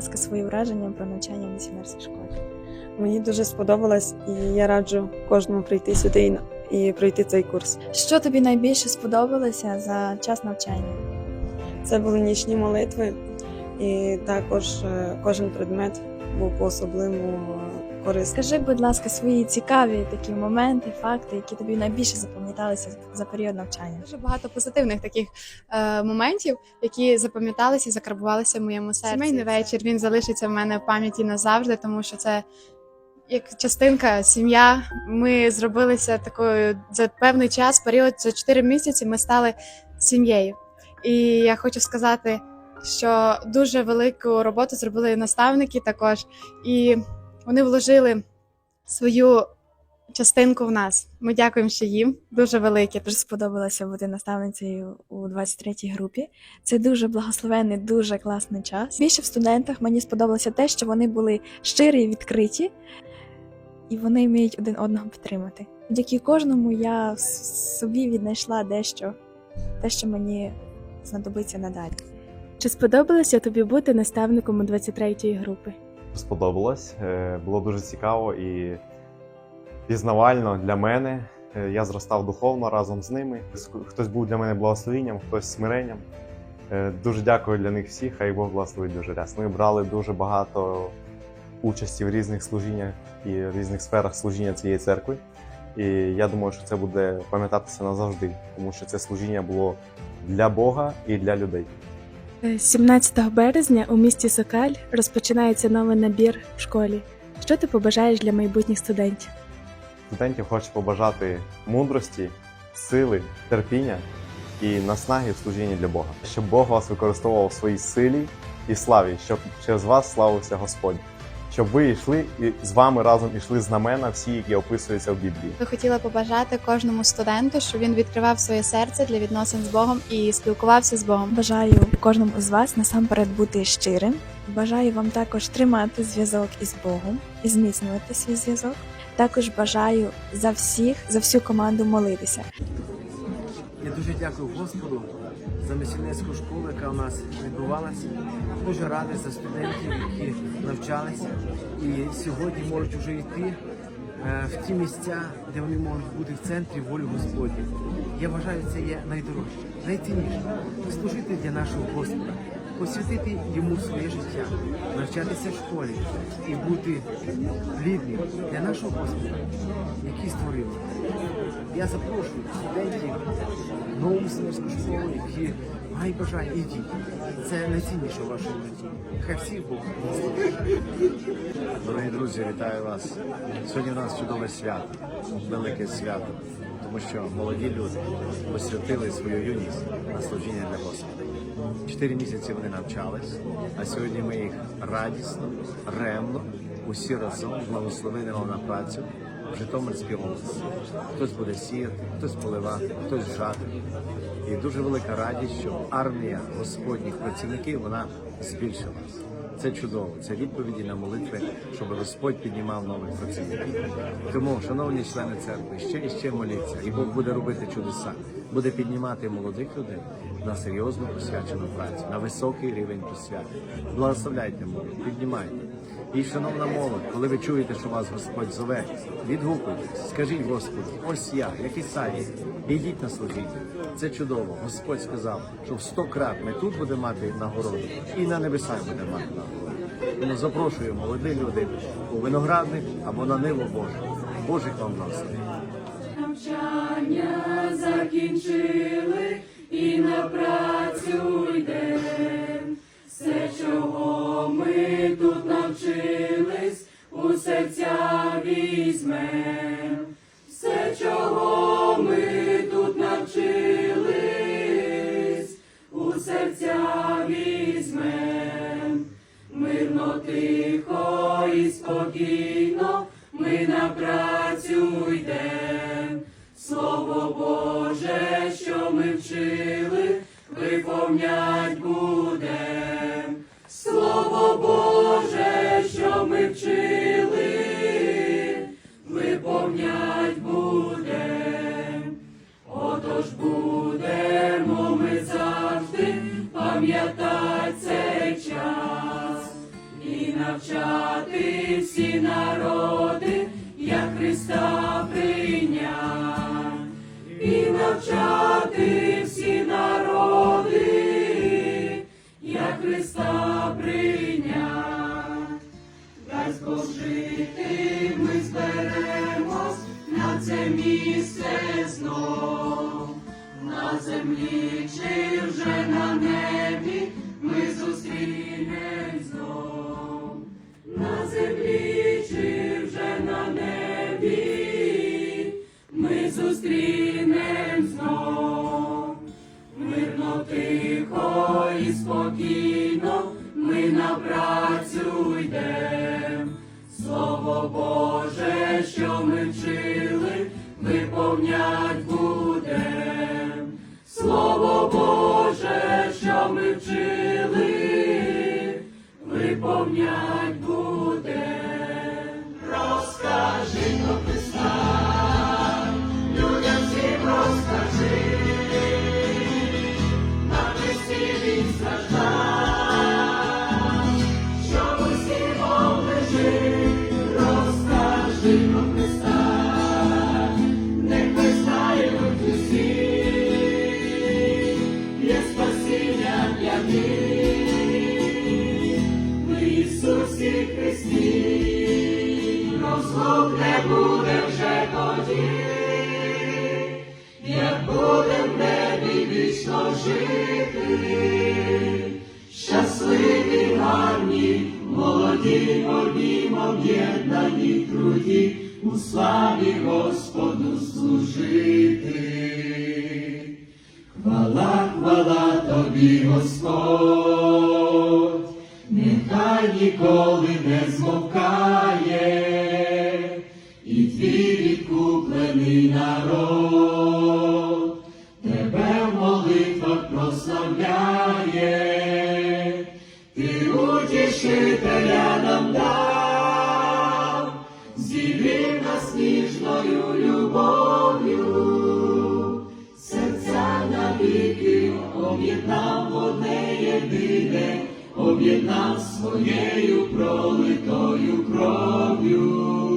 ласка, свої враження про навчання в місіонерській школі. Мені дуже сподобалось, і я раджу кожному прийти сюди і, пройти цей курс. Що тобі найбільше сподобалося за час навчання? Це були нічні молитви, і також е, кожен предмет був по-особливому е, корисний. Скажи, будь ласка, свої цікаві такі моменти, факти, які тобі найбільше запам'яталися за період навчання. Дуже багато позитивних таких е, моментів, які запам'яталися і закарбувалися в моєму серці. Сімейний вечір він залишиться в мене в пам'яті назавжди, тому що це як частинка, сім'я. Ми зробилися такою за певний час, період за 4 місяці. Ми стали сім'єю. І я хочу сказати, що дуже велику роботу зробили наставники також, і вони вложили свою частинку в нас. Ми дякуємо ще їм дуже велике. Дуже сподобалося бути наставницею у 23-й групі. Це дуже благословенний, дуже класний час. Більше в студентах мені сподобалося те, що вони були щирі і відкриті, і вони вміють один одного підтримати. Завдяки кожному я собі віднайшла дещо, те, що мені знадобиться надалі. Чи сподобалося тобі бути наставником у 23-ї групи? Сподобалось. Е, Було дуже цікаво і пізнавально для мене. Е, Я зростав духовно разом з ними. Хтось був для мене благословенням, хтось смиренням. Е, Дуже дякую для них всіх, хай Бог благословить дуже ряс. Ми брали дуже багато участі в різних служіннях і в різних сферах служіння цієї церкви. І я думаю, що це буде пам'ятатися назавжди, тому що це служіння було для Бога і для людей. Е, 17 березня у місті Сокаль розпочинається новий набір в школі. Що ти побажаєш для майбутніх студентів? студентів хочу побажати мудрості, сили, терпіння і наснаги в служінні для Бога, щоб Бог вас використовував в своїй силі і славі, щоб через вас славився Господь, щоб ви йшли і з вами разом ішли знамена, всі, які описуються в Біблії. Я хотіла побажати кожному студенту, щоб він відкривав своє серце для відносин з Богом і спілкувався з Богом. Бажаю кожному з вас насамперед бути щирим. Бажаю вам також тримати зв'язок із Богом і зміцнювати свій зв'язок. Також бажаю за всіх, за всю команду молитися. Я дуже дякую Господу за місіонерську школу, яка у нас відбувалася. Дуже радий за студентів, які навчалися і сьогодні можуть вже йти е, в ті місця, де вони можуть бути в центрі волі Господні. Я вважаю, це є найдорожче, найцінніше служити для нашого Господа, посвятити йому своє життя, навчатися в школі і бути плідним для нашого Господа, який створив. Я запрошую студентів нову сімейську школу, які мають бажання, ідіть. Це найцінніше в вашому житті. Хай всіх Бог. Дорогі друзі, вітаю вас. Сьогодні у нас чудове свято, велике свято, тому що молоді люди посвятили свою юність на служіння для Господа. Чотири місяці вони навчались, а сьогодні ми їх радісно, ремно, усі разом благословимо на працю Житомирській області. Хтось буде сіяти, хтось поливати, хтось жати. І дуже велика радість, що армія господніх працівників вона збільшилась. Це чудово. Це відповіді на молитви, щоб Господь піднімав нових працівників. Тому, шановні члени церкви, ще і ще моліться, і Бог буде робити чудеса, буде піднімати молодих людей на серйозну посвячену працю, на високий рівень посвяти. Благословляйте молодь, піднімайте. І, шановна молодь, коли ви чуєте, що вас Господь зове, відгукуйтесь, скажіть Господу, ось я, як Ісаїв, ідіть на служіння. Це чудово. Господь сказав, що в сто крат ми тут будемо мати нагороду, і на небесах будемо мати нагороду. Тому запрошую молоді люди у виноградник або на ниву Боже. Божих вам благословень. навчання закінчили і на працю йдем. Все, чого ми тут навчились, у серця візьмем. Все, чого ми тут навчились, у серця візьмем. Мирно, тихо і спокійно ми на працю йдем. Слово Боже, що ми вчили, виповнять будем. Слово Боже, навчати всі народи, як Христа прийняв, і навчати всі народи, як Христа прийняв. Дасть жити, ми зберемось на це місце знов, на землі чи вже на небі ми зустрінем знов, на землі вже на небі ми зустрінем знов, мирно, тихо і спокійно ми на працю йдем. Слово Боже, що ми вчили, виповнять будем. Слово Боже, що ми вчили, виповнять Ісусі Христі, розлук не буде вже тоді, як будем в небі вічно жити, молоді, однім об'єднані труді, у славі Господу служити. Хвала, хвала тобі, Господь, нехай ніколи не змовкає, і твій відкуплений народ навіки об'єднав одне єдине, об'єднав своєю пролитою кров'ю.